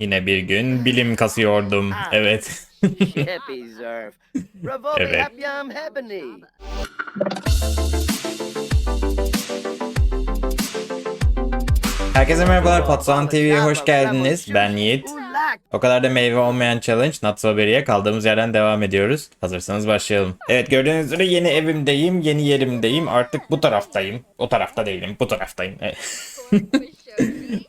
Yine bir gün bilim kasıyordum. Evet. Ravobi Evet. Hebony. Herkese merhabalar Patsan TV'ye hoş geldiniz. Ben Yiğit. O kadar da meyve olmayan challenge Not So Berry'e kaldığımız yerden devam ediyoruz. Hazırsanız başlayalım. Evet gördüğünüz üzere yeni evimdeyim, yeni yerimdeyim. Artık bu taraftayım. O tarafta değilim, bu taraftayım. Evet.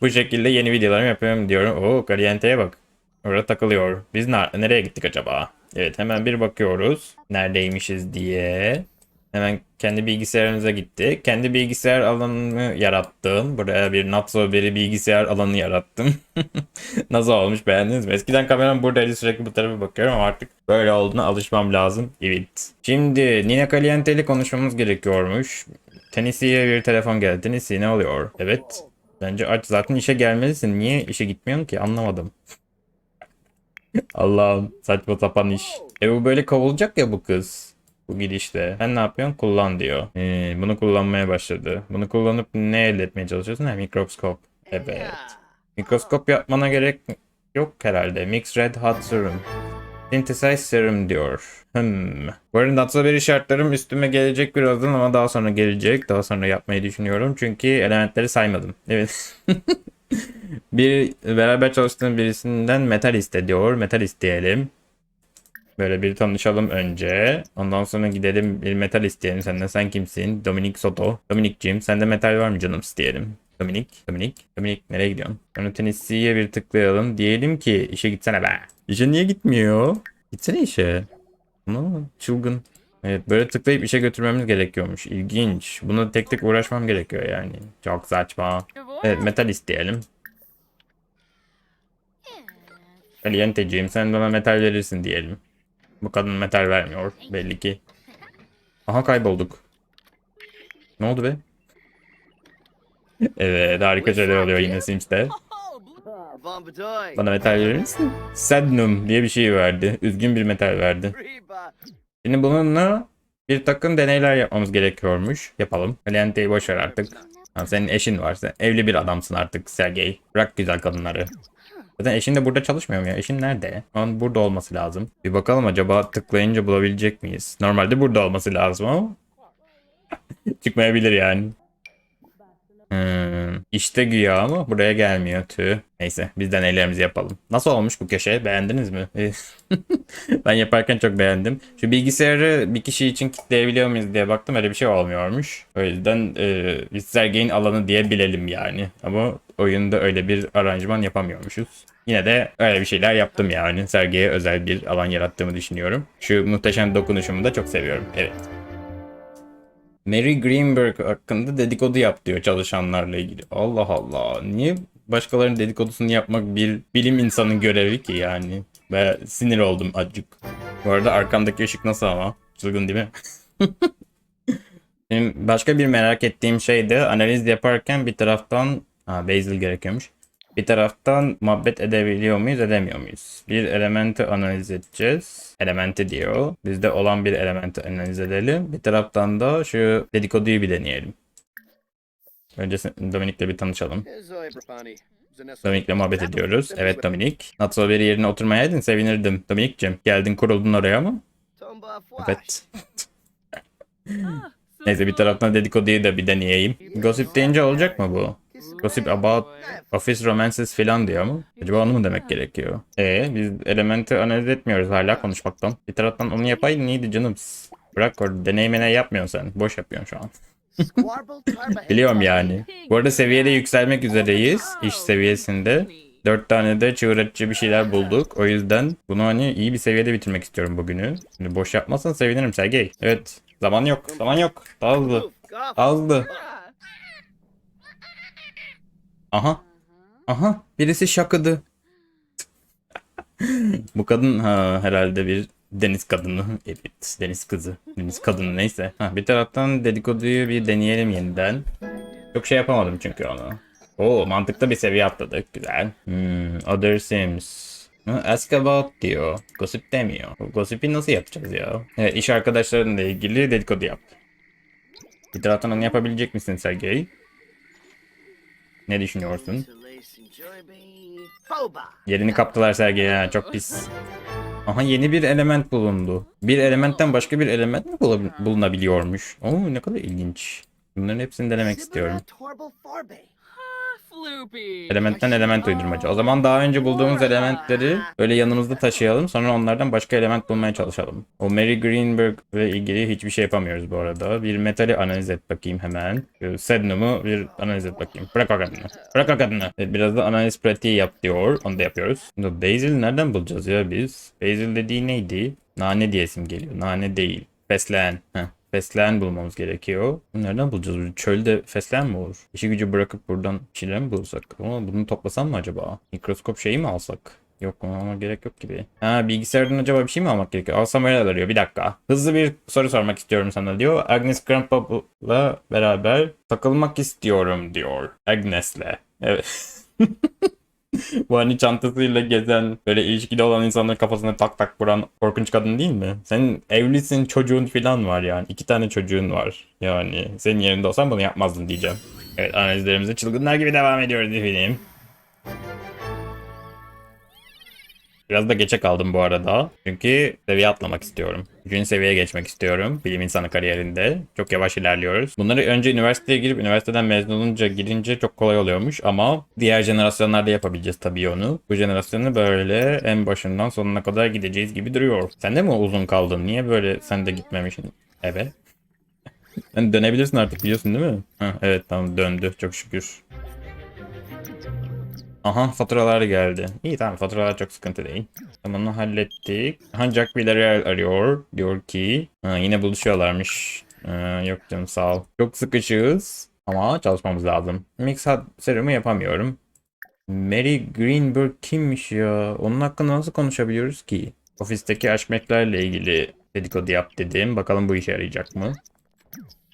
Bu şekilde yeni videolarımı yapıyorum diyorum. Oo Caliente'ye bak. Orada takılıyor. Biz ner- nereye gittik acaba? Evet hemen bir bakıyoruz. Neredeymişiz diye. Hemen kendi bilgisayarımıza gittik. Kendi bilgisayar alanımı yarattım. Buraya bir Not So Berry bilgisayar alanı yarattım. Nasıl olmuş beğendiniz mi? Eskiden kameram buradaydı sürekli bu tarafa bakıyorum ama artık böyle olduğuna alışmam lazım. Evet. Şimdi Nina Caliente ile konuşmamız gerekiyormuş. Tennessee'ye bir telefon geldi. Tennessee ne oluyor? Evet. Bence aç zaten işe gelmelisin. Niye işe gitmiyorsun ki? Anlamadım. Allah'ım saçma sapan iş. E bu böyle kovulacak ya bu kız. Bu gidişte. Sen ne yapıyorsun? Kullan diyor. Ee, bunu kullanmaya başladı. Bunu kullanıp ne elde etmeye çalışıyorsun? Ha, mikroskop. Evet. Mikroskop yapmana gerek yok herhalde. Mix Red Hot Serum. Synthesize Serum diyor. Hmm. Bu arada Natsoberi şartlarım üstüme gelecek birazdan ama daha sonra gelecek. Daha sonra yapmayı düşünüyorum. Çünkü elementleri saymadım. Evet. bir beraber çalıştığım birisinden metal iste diyor. Metal isteyelim. Böyle bir tanışalım önce. Ondan sonra gidelim bir metal isteyelim senden. Sen kimsin? Dominik Soto. Dominik'cim sende metal var mı canım isteyelim. Dominik, Dominik, Dominik nereye gidiyorsun? Tennessee'ye bir tıklayalım. Diyelim ki işe gitsene be. İşe niye gitmiyor? Gitsene işe. Bunu çılgın. Evet böyle tıklayıp işe götürmemiz gerekiyormuş. İlginç. Bunu tek tek uğraşmam gerekiyor yani. Çok saçma. Evet metal isteyelim. Calienteciğim sen bana metal verirsin diyelim. Bu kadın metal vermiyor belli ki. Aha kaybolduk. Ne oldu be? Evet harika şeyler oluyor yine Sims'te. Bana metal verir misin? Sednum diye bir şey verdi. Üzgün bir metal verdi. Şimdi bununla bir takım deneyler yapmamız gerekiyormuş. Yapalım. Caliente'yi boş ver artık. Senin eşin varsa evli bir adamsın artık Sergey. Bırak güzel kadınları. Zaten eşin de burada çalışmıyor mu ya? Eşin nerede? Onun burada olması lazım. Bir bakalım acaba tıklayınca bulabilecek miyiz? Normalde burada olması lazım ama. Çıkmayabilir yani. Hmm, işte güya ama buraya gelmiyor tüh. Neyse biz deneylerimizi yapalım. Nasıl olmuş bu köşe? Beğendiniz mi? ben yaparken çok beğendim. Şu bilgisayarı bir kişi için kitleyebiliyor muyuz diye baktım öyle bir şey olmuyormuş. O yüzden e, biz Sergey'in alanı diye bilelim yani. Ama oyunda öyle bir aranjman yapamıyormuşuz. Yine de öyle bir şeyler yaptım yani. Sergey'e özel bir alan yarattığımı düşünüyorum. Şu muhteşem dokunuşumu da çok seviyorum. Evet. Mary Greenberg hakkında dedikodu yap diyor çalışanlarla ilgili. Allah Allah. Niye başkalarının dedikodusunu yapmak bir bilim insanının görevi ki yani? Ve sinir oldum acık. Bu arada arkamdaki ışık nasıl ama? Çılgın değil mi? Benim başka bir merak ettiğim şey de analiz yaparken bir taraftan ha, Basil gerekiyormuş. Bir taraftan muhabbet edebiliyor muyuz edemiyor muyuz? Bir elementi analiz edeceğiz. Elementi diyor. Bizde olan bir elementi analiz edelim. Bir taraftan da şu dedikoduyu bir deneyelim. Önce Dominik'le bir tanışalım. Dominik'le muhabbet ediyoruz. Evet Dominik. Natso bir yerine oturmayaydın sevinirdim. Dominik'cim geldin kuruldun oraya mı? Evet. Neyse bir taraftan dedikoduyu da bir deneyeyim. Gossip deyince olacak mı bu? Gossip about office romances falan diyor mu? Acaba onu mu demek gerekiyor? E biz elementi analiz etmiyoruz hala konuşmaktan. Bir taraftan onu yapaydın iyiydi canım. Bırak orada deneyimene yapmıyorsun sen. Boş yapıyorsun şu an. Biliyorum yani. Bu arada seviyede yükselmek üzereyiz. iş seviyesinde. Dört tane de çığır açıcı bir şeyler bulduk. O yüzden bunu hani iyi bir seviyede bitirmek istiyorum bugünü. Şimdi boş yapmazsan sevinirim Sergey. Evet. Zaman yok. Zaman yok. Hızlı. Daha hızlı. Ah. Aha. Aha. Birisi şakıdı. Bu kadın ha, herhalde bir deniz kadını. Evet. Deniz kızı. Deniz kadını neyse. Ha, bir taraftan dedikoduyu bir deneyelim yeniden. Çok şey yapamadım çünkü onu. Oo mantıklı bir seviye atladık. Güzel. Hmm, other sims. Ask about diyor. Gossip demiyor. Gossip'i nasıl yapacağız ya? Evet iş arkadaşlarınla ilgili dedikodu yap. Bir taraftan onu yapabilecek misin Sergey? Ne düşünüyorsun? Yerini kaptılar Sergey çok pis. Aha yeni bir element bulundu. Bir elementten başka bir element mi bulunabiliyormuş? Oo ne kadar ilginç. Bunların hepsini denemek istiyorum. Elementten element uydurmacı. O zaman daha önce bulduğumuz elementleri böyle yanımızda taşıyalım. Sonra onlardan başka element bulmaya çalışalım. O Mary Greenberg ile ilgili hiçbir şey yapamıyoruz bu arada. Bir metali analiz et bakayım hemen. Sednum'u bir analiz et bakayım. Bırak o kadını. Bırak o kadını. Evet, biraz da analiz pratiği yap diyor. Onu da yapıyoruz. Şimdi Basil nereden bulacağız ya biz? Basil dediği neydi? Nane diyesim geliyor. Nane değil. Fesleğen. Heh. Fesleğen bulmamız gerekiyor. Nereden bulacağız? Çölde fesleğen mi olur? İşi gücü bırakıp buradan şeyler mi bulsak? Ama bunu toplasam mı acaba? Mikroskop şeyi mi alsak? Yok ama gerek yok gibi. Ha bilgisayardan acaba bir şey mi almak gerekiyor? Alsam öyle arıyor. Bir dakika. Hızlı bir soru sormak istiyorum sana diyor. Agnes Grandpa'la beraber takılmak istiyorum diyor. Agnes'le. Evet. Bu hani çantasıyla gezen böyle ilişkide olan insanların kafasına tak tak vuran korkunç kadın değil mi? Senin evlisin çocuğun falan var yani. iki tane çocuğun var. Yani senin yerinde olsam bunu yapmazdın diyeceğim. Evet analizlerimize çılgınlar gibi devam ediyoruz efendim. Biraz da geçe kaldım bu arada. Çünkü seviye atlamak istiyorum. Üçüncü seviyeye geçmek istiyorum. Bilim insanı kariyerinde. Çok yavaş ilerliyoruz. Bunları önce üniversiteye girip üniversiteden mezun olunca girince çok kolay oluyormuş. Ama diğer jenerasyonlarda yapabileceğiz tabii onu. Bu jenerasyonu böyle en başından sonuna kadar gideceğiz gibi duruyor. Sen de mi uzun kaldın? Niye böyle sen de gitmemişsin? Evet. Sen dönebilirsin artık biliyorsun değil mi? Heh, evet tamam döndü çok şükür. Aha faturalar geldi. İyi tamam faturalar çok sıkıntı değil. Tamam onu hallettik. Ancak Villarreal arıyor. Diyor ki ha, yine buluşuyorlarmış. Ee, yok canım sağ ol. Çok sıkışığız. Ama çalışmamız lazım. Mix serumu yapamıyorum. Mary Greenberg kimmiş ya? Onun hakkında nasıl konuşabiliyoruz ki? Ofisteki aşmeklerle ilgili dedikodu yap dedim. Bakalım bu işe yarayacak mı?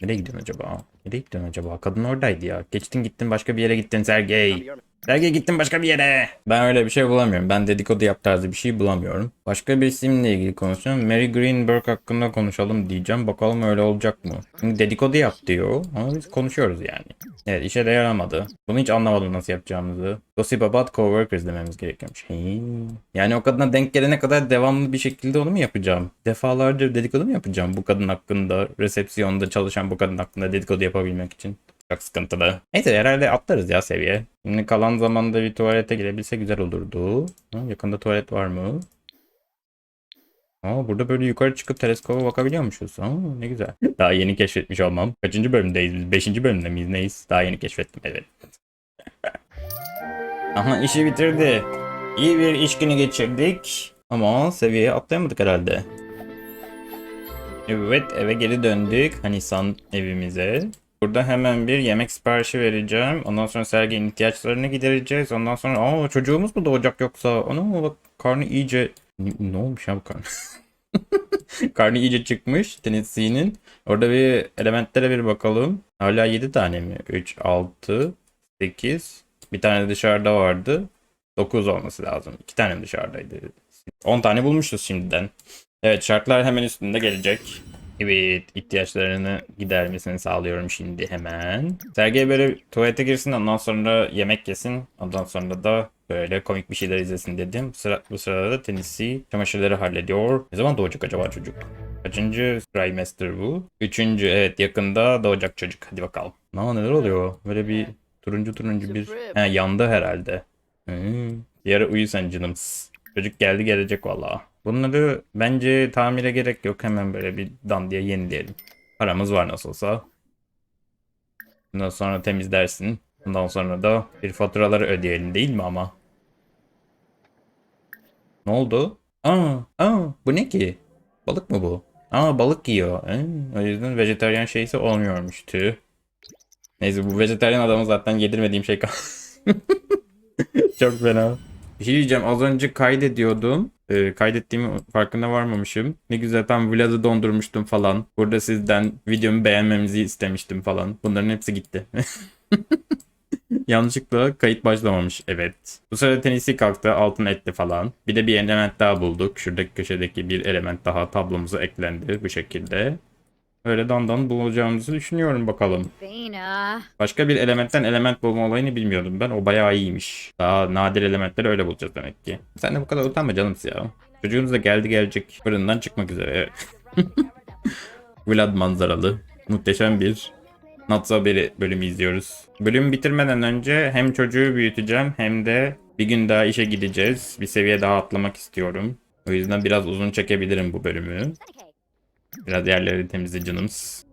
Nereye gidiyorsun acaba? Nereye gidiyorsun acaba? Kadın oradaydı ya. Geçtin gittin başka bir yere gittin Sergey. Sergey gittin başka bir yere. Ben öyle bir şey bulamıyorum. Ben dedikodu yap tarzı bir şey bulamıyorum. Başka bir isimle ilgili konuşacağım. Mary Greenberg hakkında konuşalım diyeceğim. Bakalım öyle olacak mı? Çünkü dedikodu yap diyor. Ama biz konuşuyoruz yani. Evet işe de yaramadı. Bunu hiç anlamadım nasıl yapacağımızı. Gossip about coworkers dememiz gerekiyormuş. Hey. Yani o kadına denk gelene kadar devamlı bir şekilde onu mu yapacağım? Defalarca dedikodu mu yapacağım bu kadın hakkında? Resepsiyonda çalışan bu kadın hakkında dedikodu yapabilmek için. Çok sıkıntılı. Neyse herhalde atlarız ya seviye. Şimdi kalan zamanda bir tuvalete girebilse güzel olurdu. Ha, yakında tuvalet var mı? Aa, burada böyle yukarı çıkıp teleskoba bakabiliyormuşuz. Aa, ne güzel. Daha yeni keşfetmiş olmam. Kaçıncı bölümdeyiz biz? Beşinci bölümde miyiz? Neyiz? Daha yeni keşfettim evet. Aha işi bitirdi. İyi bir iş günü geçirdik. Ama seviyeye atlayamadık herhalde. Evet eve geri döndük. Hanisan evimize. Burada hemen bir yemek siparişi vereceğim. Ondan sonra Sergey'in ihtiyaçlarını gidereceğiz. Ondan sonra aa çocuğumuz mu doğacak yoksa? Ana bak karnı iyice... Ne, ne olmuş ya bu karnı? karnı iyice çıkmış Tennessee'nin. Orada bir elementlere bir bakalım. Hala 7 tane mi? 3, 6, 8. Bir tane dışarıda vardı. 9 olması lazım. 2 tane dışarıdaydı. 10 tane bulmuşuz şimdiden. Evet şartlar hemen üstünde gelecek. Evet ihtiyaçlarını gidermesini sağlıyorum şimdi hemen. Sergey böyle tuvalete girsin ondan sonra yemek yesin. Ondan sonra da böyle komik bir şeyler izlesin dedim. Bu, sıra, bu sırada da Tennessee çamaşırları hallediyor. Ne zaman doğacak acaba çocuk? Kaçıncı trimester bu? Üçüncü evet yakında doğacak çocuk. Hadi bakalım. Aa neler oluyor? Böyle bir turuncu turuncu bir... He yandı herhalde. Hmm. Yarı uyu sen canımız. Çocuk geldi gelecek valla. Bunları bence tamire gerek yok. Hemen böyle bir dandiye yenileyelim. Paramız var nasıl olsa. Bundan sonra temizlersin. Ondan sonra da bir faturaları ödeyelim değil mi ama? Ne oldu? Aa, aa bu ne ki? Balık mı bu? Aa balık yiyor. Ee, o yüzden vejetaryen şeysi olmuyormuş tüh. Neyse bu vejetaryen adamı zaten yedirmediğim şey kaldı. Çok fena. Bir şey diyeceğim az önce kaydediyordum. Ee, kaydettiğimi farkına varmamışım. Ne güzel tam Vlad'ı dondurmuştum falan. Burada sizden videomu beğenmemizi istemiştim falan. Bunların hepsi gitti. Yanlışlıkla kayıt başlamamış. Evet. Bu sırada Tennessee kalktı. Altın etti falan. Bir de bir element daha bulduk. Şuradaki köşedeki bir element daha tablomuza eklendi bu şekilde. Öyle dandan bulacağımızı düşünüyorum bakalım. Başka bir elementten element bulma olayını bilmiyordum ben. O bayağı iyiymiş. Daha nadir elementleri öyle bulacağız demek ki. Sen de bu kadar utanma canımız ya. Çocuğumuz da geldi gelecek. Fırından çıkmak üzere. Evet. Vlad manzaralı. Muhteşem bir Not So Berry bölümü izliyoruz. Bölümü bitirmeden önce hem çocuğu büyüteceğim hem de bir gün daha işe gideceğiz. Bir seviye daha atlamak istiyorum. O yüzden biraz uzun çekebilirim bu bölümü. Biraz yerleri temizle canımız.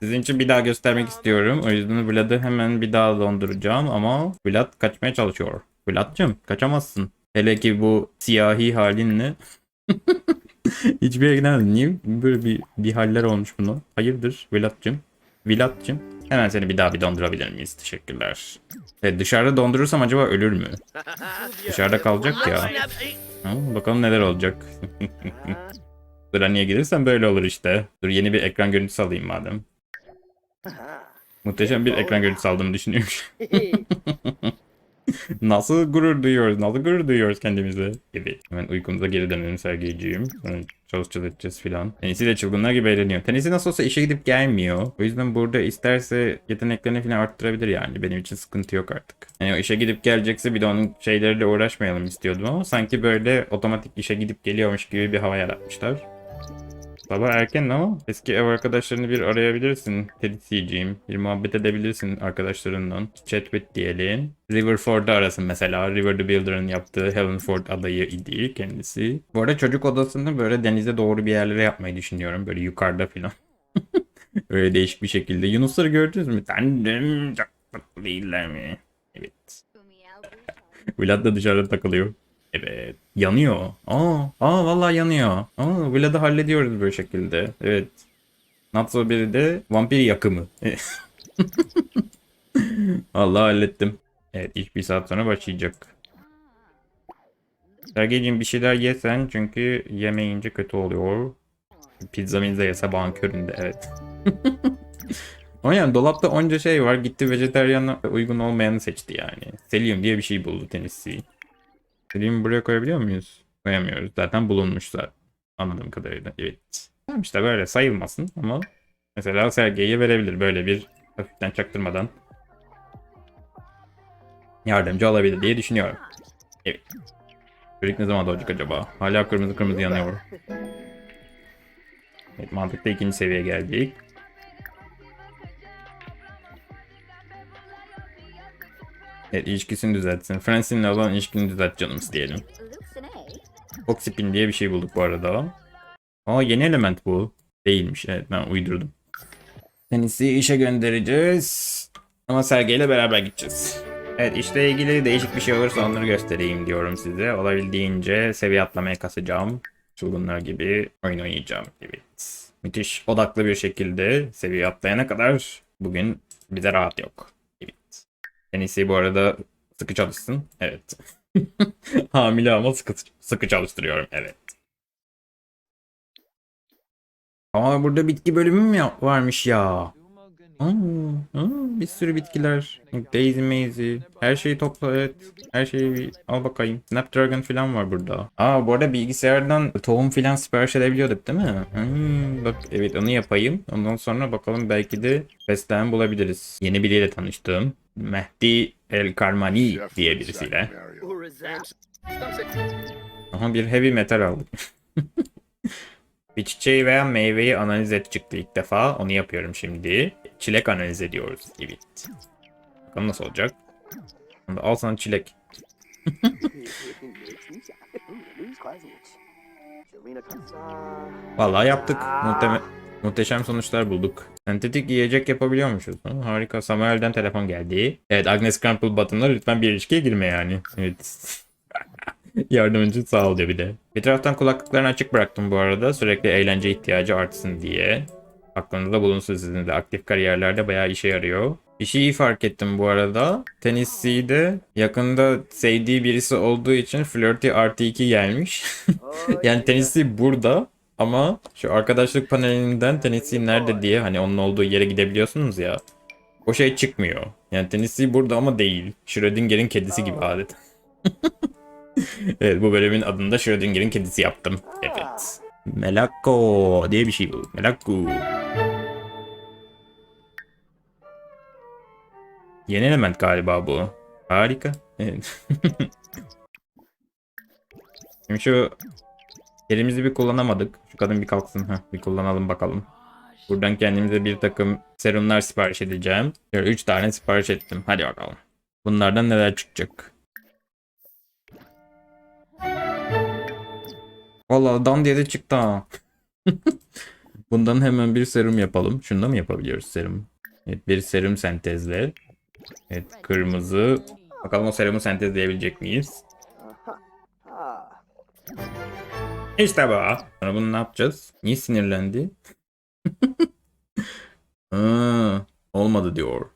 Sizin için bir daha göstermek istiyorum. O yüzden Vlad'ı hemen bir daha donduracağım ama Vlad kaçmaya çalışıyor. Vlad'cım kaçamazsın. Hele ki bu siyahi halinle. Hiçbir yere gidemedin. Niye böyle bir, bir haller olmuş bunun? Hayırdır Vlad'cım? Vlad'cım. Hemen seni bir daha bir dondurabilir miyiz? Teşekkürler. Evet, dışarıda dondurursam acaba ölür mü? Dışarıda kalacak ya. Ha, bakalım neler olacak. Sıraniye gelirsen böyle olur işte. Dur yeni bir ekran görüntüsü alayım madem. Muhteşem bir ekran görüntüsü aldığımı düşünüyorum. nasıl gurur duyuyoruz, nasıl gurur duyuyoruz kendimize gibi. Hemen uykumuza geri dönelim sergileyeceğim. Sonra çalışacağız filan. Tenisi de çılgınlar gibi eğleniyor. Tenisi nasıl olsa işe gidip gelmiyor. O yüzden burada isterse yeteneklerini filan arttırabilir yani. Benim için sıkıntı yok artık. Yani o işe gidip gelecekse bir de onun şeyleriyle uğraşmayalım istiyordum ama sanki böyle otomatik işe gidip geliyormuş gibi bir hava yaratmışlar. Sabah erken ama eski ev arkadaşlarını bir arayabilirsin. Tedisi'ciğim. Bir muhabbet edebilirsin arkadaşlarından. Chat with diyelim. River Ford'u arasın mesela. River the Builder'ın yaptığı Helen Ford adayı idi kendisi. Bu arada çocuk odasını böyle denize doğru bir yerlere yapmayı düşünüyorum. Böyle yukarıda falan. Öyle değişik bir şekilde. Yunusları gördünüz mü? Tanrım çok tatlı değiller mi? Evet. Vlad da dışarıda takılıyor. Evet. Yanıyor. Aa, aa vallahi yanıyor. Aa, Vlad'ı hallediyoruz böyle şekilde. Evet. Natso biri de vampir yakımı. vallahi hallettim. Evet ilk bir saat sonra başlayacak. Sergeyciğim bir şeyler yesen çünkü yemeyince kötü oluyor. Pizza minza yese bağın köründe evet. Ama yani dolapta onca şey var. Gitti vejeteryanla uygun olmayanı seçti yani. Selyum diye bir şey buldu tenisi. Selyum'u buraya koyabiliyor muyuz? Koyamıyoruz. Zaten bulunmuş zaten. Anladığım kadarıyla. Evet. Tamam işte böyle sayılmasın ama mesela Sergey'e verebilir böyle bir hafiften çaktırmadan yardımcı olabilir diye düşünüyorum. Evet. Çocuk ne zaman doğacak acaba? Hala kırmızı kırmızı yanıyor. Evet mantıkta ikinci seviyeye geldik. Evet ilişkisini düzeltsin. Francine'le olan ilişkini düzelt canımız diyelim. Oxipin diye bir şey bulduk bu arada. Aa yeni element bu. Değilmiş. Evet ben uydurdum. Tenisi işe göndereceğiz. Ama Sergey ile beraber gideceğiz. Evet işle ilgili değişik bir şey olursa onları göstereyim diyorum size. Olabildiğince seviye atlamaya kasacağım. Çılgınlar gibi oyun oynayacağım. Evet. Müthiş odaklı bir şekilde seviye atlayana kadar bugün bize rahat yok. Evet. Tenisi bu arada sıkı çalışsın. Evet. Hamile ama sıkı, sıkı çalıştırıyorum. Evet. Aa burada bitki bölümü mü varmış ya? Aa, bir sürü bitkiler. Daisy Maisy. Her şeyi topla evet. Her şeyi bir al bakayım. Snapdragon falan var burada. Aa bu arada bilgisayardan tohum falan sipariş edebiliyorduk değil mi? Hmm, bak evet onu yapayım. Ondan sonra bakalım belki de fesleğen bulabiliriz. Yeni biriyle tanıştım. Mehdi El Karmani diye birisiyle. Aha bir heavy metal aldık. bir çiçeği veya meyveyi analiz et çıktı ilk defa. Onu yapıyorum şimdi. Çilek analiz ediyoruz. Evet. Bakalım nasıl olacak. Al sana çilek. Vallahi yaptık. Muhteme muhteşem sonuçlar bulduk. Sentetik yiyecek yapabiliyormuşuz. Ha, harika. Samuel'den telefon geldi. Evet Agnes Crumple Button'la lütfen bir ilişkiye girme yani. Evet. Yardım için sağ ol diyor bir de. Bir taraftan kulaklıklarını açık bıraktım bu arada. Sürekli eğlence ihtiyacı artsın diye. Aklınızda bulunsun sizin de. Aktif kariyerlerde bayağı işe yarıyor. Bir şeyi fark ettim bu arada. Tennessee'de yakında sevdiği birisi olduğu için Flirty artı 2 gelmiş. yani Tennessee burada ama şu arkadaşlık panelinden Tennessee nerede diye hani onun olduğu yere gidebiliyorsunuz ya. O şey çıkmıyor. Yani Tennessee burada ama değil. Schrödinger'in kedisi gibi adet. evet bu bölümün adını da Schrödinger'in kedisi yaptım. Evet. Melako diye bir şey bu. Melako. Yeni element galiba bu. Harika. Evet. Şimdi şu elimizi bir kullanamadık. Şu kadın bir kalksın. Heh, bir kullanalım bakalım. Buradan kendimize bir takım serumlar sipariş edeceğim. Şöyle 3 tane sipariş ettim. Hadi bakalım. Bunlardan neler çıkacak? Vallahi dan diye de çıktı ha. Bundan hemen bir serum yapalım. Şunda mı yapabiliyoruz serum? Evet bir serum sentezle. Evet kırmızı. Bakalım o serumu sentezleyebilecek miyiz? İşte bu. Sonra bunu ne yapacağız? Niye sinirlendi? Aa, olmadı diyor.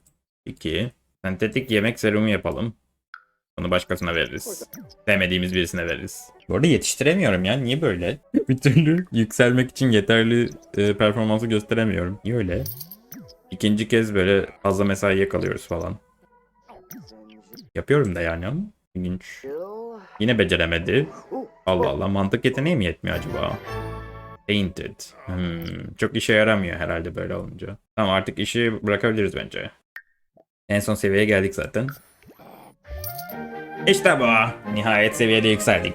Peki. Sentetik yemek serumu yapalım. Onu başkasına veririz. Sevmediğimiz birisine veririz. Bu arada yetiştiremiyorum ya. Niye böyle? Bir türlü yükselmek için yeterli e, performansı gösteremiyorum. Niye öyle? İkinci kez böyle fazla mesaiye kalıyoruz falan. Yapıyorum da yani ama. İlginç. Yine beceremedi. Allah Allah mantık yeteneği mi yetmiyor acaba? Painted. Hmm, çok işe yaramıyor herhalde böyle olunca. Tamam artık işi bırakabiliriz bence. En son seviyeye geldik zaten. İşte bu. Nihayet seviyede yükseldik.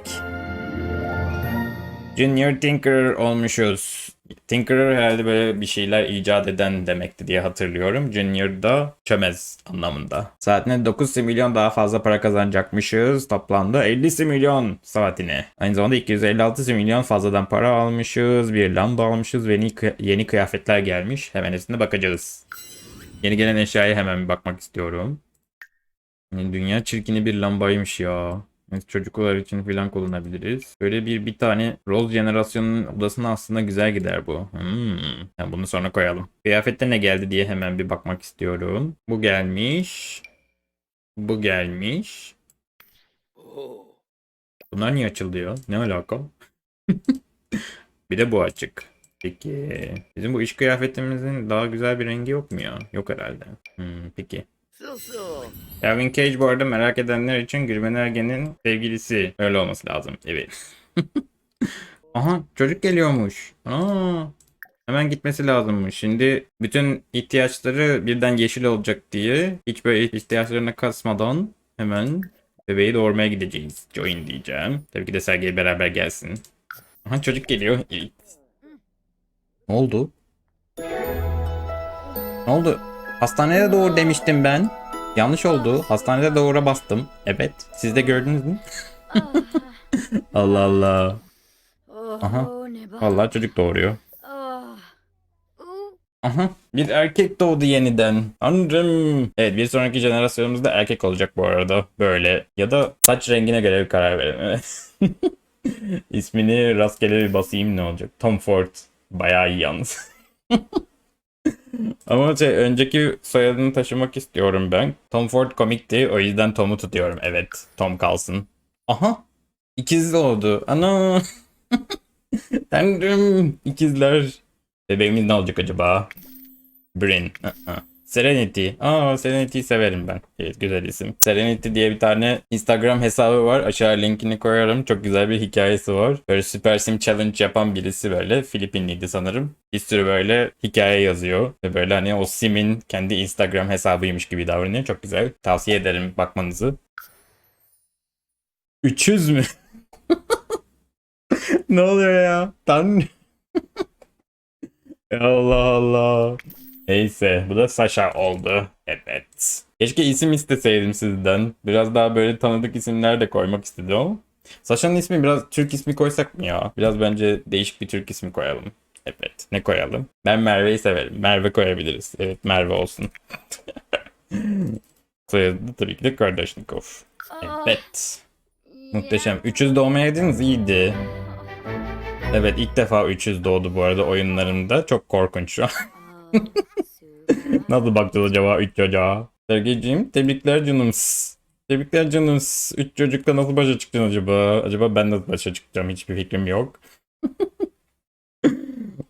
Junior Tinker olmuşuz. Tinkerer herhalde böyle bir şeyler icat eden demekti diye hatırlıyorum. Junior da çömez anlamında. Saatine 9 milyon daha fazla para kazanacakmışız. Toplamda 50 milyon saatine. Aynı zamanda 256 milyon fazladan para almışız. Bir lamba almışız ve yeni, yeni kıyafetler gelmiş. Hemen hepsine bakacağız. Yeni gelen eşyaya hemen bir bakmak istiyorum. Yani Dünya çirkini bir lambaymış ya. Çocuklar için falan kullanabiliriz. Böyle bir bir tane Rose jenerasyonunun odasına aslında güzel gider bu. Hmm. Yani bunu sonra koyalım. Kıyafette ne geldi diye hemen bir bakmak istiyorum. Bu gelmiş. Bu gelmiş. Bunlar niye açılıyor? Ne alaka? bir de bu açık. Peki. Bizim bu iş kıyafetimizin daha güzel bir rengi yok mu ya? Yok herhalde. Hmm, peki. Calvin Cage bu arada merak edenler için Gülben Ergen'in sevgilisi. Öyle olması lazım. Evet. Aha çocuk geliyormuş. Aa, hemen gitmesi lazımmış. Şimdi bütün ihtiyaçları birden yeşil olacak diye hiç böyle ihtiyaçlarına kasmadan hemen bebeği doğurmaya gideceğiz. Join diyeceğim. Tabii ki de Sergey beraber gelsin. Aha çocuk geliyor. Evet. Ne oldu? Ne oldu? Hastanede doğur demiştim ben. Yanlış oldu. Hastanede doğura bastım. Evet. Siz de gördünüz mü? Allah Allah. Aha. Vallahi çocuk doğuruyor. Aha. Bir erkek doğdu yeniden. Tanrım. Evet bir sonraki jenerasyonumuzda erkek olacak bu arada. Böyle. Ya da saç rengine göre bir karar. Evet. İsmini rastgele bir basayım ne olacak? Tom Ford. Bayağı iyi yalnız. Ama şey, önceki soyadını taşımak istiyorum ben. Tom Ford komikti. O yüzden Tom'u tutuyorum. Evet. Tom kalsın. Aha. İkiz oldu. Ana. Tanrım. İkizler. Bebeğimiz ne olacak acaba? Brin. Aa. Serenity. Aa Serenity'yi severim ben. Evet güzel isim. Serenity diye bir tane Instagram hesabı var. Aşağı linkini koyarım. Çok güzel bir hikayesi var. Böyle Super Sim Challenge yapan birisi böyle. Filipinliydi sanırım. Bir sürü böyle hikaye yazıyor. Ve böyle hani o Sim'in kendi Instagram hesabıymış gibi davranıyor. Çok güzel. Tavsiye ederim bakmanızı. 300 mü? ne oluyor ya? Tanrım. Allah Allah. Neyse bu da Sasha oldu. Evet. Keşke isim isteseydim sizden. Biraz daha böyle tanıdık isimler de koymak istedim ama. Sasha'nın ismi biraz Türk ismi koysak mı ya? Biraz bence değişik bir Türk ismi koyalım. Evet. Ne koyalım? Ben Merve'yi severim. Merve koyabiliriz. Evet Merve olsun. Soyadı tabii ki de Kardashnikov. Evet. Muhteşem. 300 doğmayaydınız iyiydi. Evet ilk defa 300 doğdu bu arada oyunlarımda. Çok korkunç şu an. Nasıl bakacağız acaba 3 çocuğa? Sergeyciğim tebrikler canımız. Tebrikler canımız. 3 çocukla nasıl başa çıkacaksın acaba? Acaba ben nasıl başa çıkacağım? Hiçbir fikrim yok.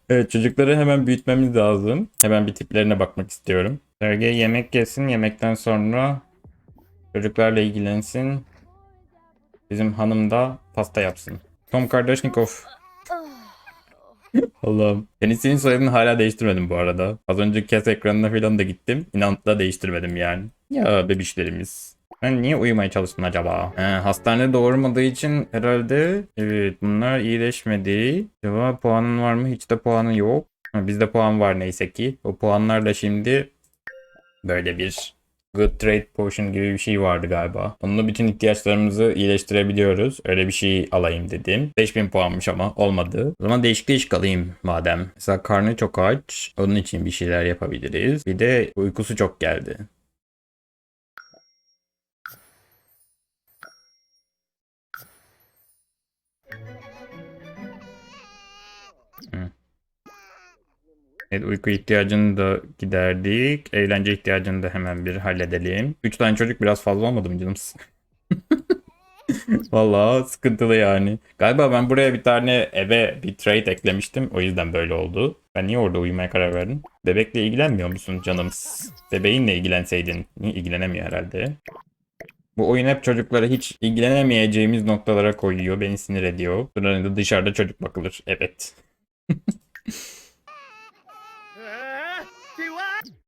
evet çocukları hemen büyütmemiz lazım. Hemen bir tiplerine bakmak istiyorum. Sergey yemek yesin. Yemekten sonra çocuklarla ilgilensin. Bizim hanım da pasta yapsın. Tom Kardashev. Allah'ım. Tennessee soyadını hala değiştirmedim bu arada. Az önce kes ekranına falan da gittim. İnanıtla değiştirmedim yani. Ya bebişlerimiz. Ben niye uyumaya çalıştım acaba? He, hastanede doğurmadığı için herhalde evet bunlar iyileşmedi. Acaba puanın var mı? Hiç de puanı yok. Bizde puan var neyse ki. O puanlarla şimdi böyle bir Good Trade Potion gibi bir şey vardı galiba. Onunla bütün ihtiyaçlarımızı iyileştirebiliyoruz. Öyle bir şey alayım dedim. 5000 puanmış ama olmadı. O zaman değişik değişik alayım madem. Mesela karnı çok aç. Onun için bir şeyler yapabiliriz. Bir de uykusu çok geldi. Evet uyku ihtiyacını da giderdik. Eğlence ihtiyacını da hemen bir halledelim. 3 tane çocuk biraz fazla olmadı mı canım? Vallahi sıkıntılı yani. Galiba ben buraya bir tane eve bir trade eklemiştim. O yüzden böyle oldu. Ben niye orada uyumaya karar verdim? Bebekle ilgilenmiyor musun canım? Bebeğinle ilgilenseydin. İlgilenemiyor herhalde? Bu oyun hep çocuklara hiç ilgilenemeyeceğimiz noktalara koyuyor. Beni sinir ediyor. Sonra da dışarıda çocuk bakılır. Evet.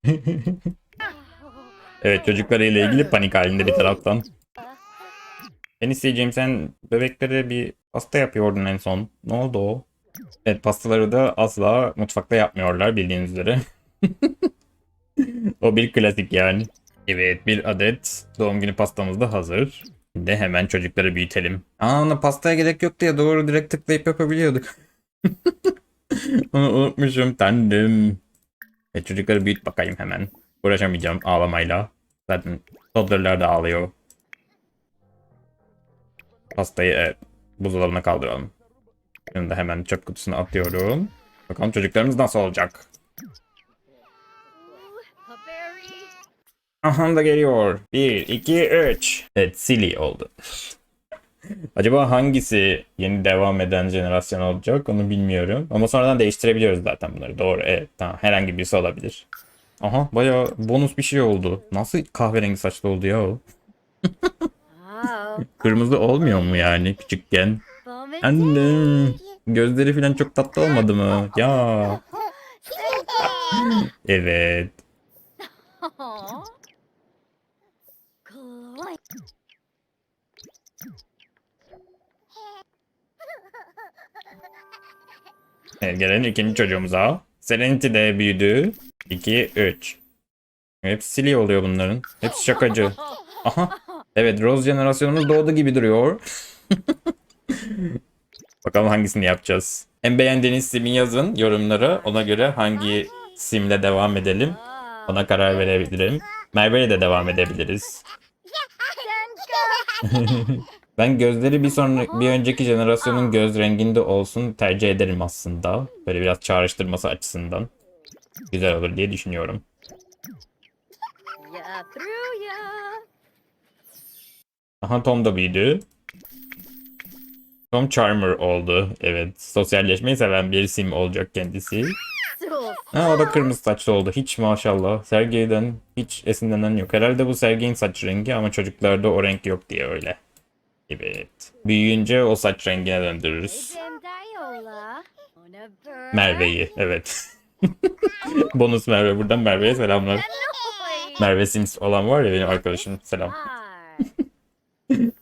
Evet çocuklarıyla ilgili panik halinde bir taraftan. Ben isteyeceğim sen bebeklere bir pasta yapıyordun en son. Ne oldu o? Evet pastaları da asla mutfakta yapmıyorlar bildiğiniz üzere. o bir klasik yani. Evet bir adet doğum günü pastamız da hazır. Şimdi hemen çocukları büyütelim. Aa ona pastaya gerek yoktu ya doğru direkt tıklayıp yapabiliyorduk. Onu unutmuşum tanrım. Evet çocukları büyüt bakayım hemen. Uğraşamayacağım ağlamayla. Zaten toddlerler de ağlıyor. Pastayı evet, buzdolabına kaldıralım. Bunu da hemen çöp kutusuna atıyorum. Bakalım çocuklarımız nasıl olacak? Aha da geliyor. 1, 2, 3. Evet silly oldu. Acaba hangisi yeni devam eden jenerasyon olacak onu bilmiyorum. Ama sonradan değiştirebiliyoruz zaten bunları. Doğru evet tamam herhangi birisi olabilir. Aha bayağı bonus bir şey oldu. Nasıl kahverengi saçlı oldu ya o? Kırmızı olmuyor mu yani küçükken? Annem. Gözleri falan çok tatlı olmadı mı? Ya. Evet. Evet, gelelim ikinci çocuğumuza. Serenity de büyüdü. 2, 3. Hepsi silly oluyor bunların. Hepsi şakacı. Aha. Evet Rose jenerasyonumuz doğdu gibi duruyor. Bakalım hangisini yapacağız. En beğendiğiniz simi yazın yorumlara. Ona göre hangi simle devam edelim. Ona karar verebilirim. Merve'yle de devam edebiliriz. Ben gözleri bir sonra bir önceki jenerasyonun göz renginde olsun tercih ederim aslında. Böyle biraz çağrıştırması açısından. Güzel olur diye düşünüyorum. Aha Tom da büyüdü. Tom Charmer oldu. Evet. Sosyalleşmeyi seven bir sim olacak kendisi. Ha o da kırmızı saçlı oldu. Hiç maşallah. Sergey'den hiç esinlenen yok. Herhalde bu Sergey'in saç rengi ama çocuklarda o renk yok diye öyle. Evet. Büyüyünce o saç rengine döndürürüz. Merve'yi. Evet. Bonus Merve. Buradan Merve'ye selamlar. Merve Sims olan var ya benim arkadaşım. Selam.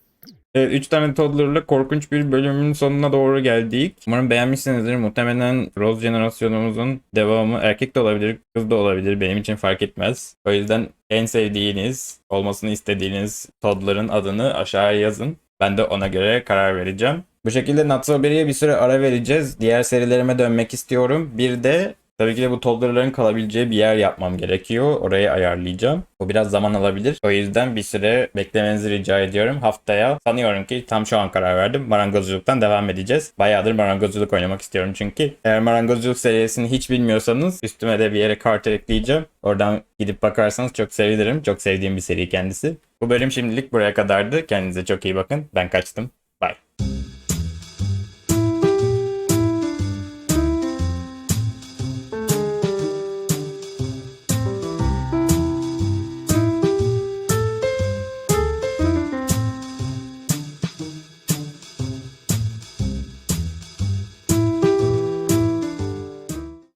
Evet 3 tane toddler'la korkunç bir bölümün sonuna doğru geldik. Umarım beğenmişsinizdir. Muhtemelen Rose jenerasyonumuzun devamı erkek de olabilir, kız da olabilir. Benim için fark etmez. O yüzden en sevdiğiniz, olmasını istediğiniz toddler'ın adını aşağıya yazın. Ben de ona göre karar vereceğim. Bu şekilde Not So Berry'e bir süre ara vereceğiz. Diğer serilerime dönmek istiyorum. Bir de Tabii ki de bu toddler'ların kalabileceği bir yer yapmam gerekiyor. Orayı ayarlayacağım. Bu biraz zaman alabilir. O yüzden bir süre beklemenizi rica ediyorum. Haftaya sanıyorum ki tam şu an karar verdim. Marangozculuktan devam edeceğiz. Bayağıdır marangozculuk oynamak istiyorum çünkü. Eğer marangozculuk serisini hiç bilmiyorsanız üstüme de bir yere kart ekleyeceğim. Oradan gidip bakarsanız çok sevinirim. Çok sevdiğim bir seri kendisi. Bu bölüm şimdilik buraya kadardı. Kendinize çok iyi bakın. Ben kaçtım.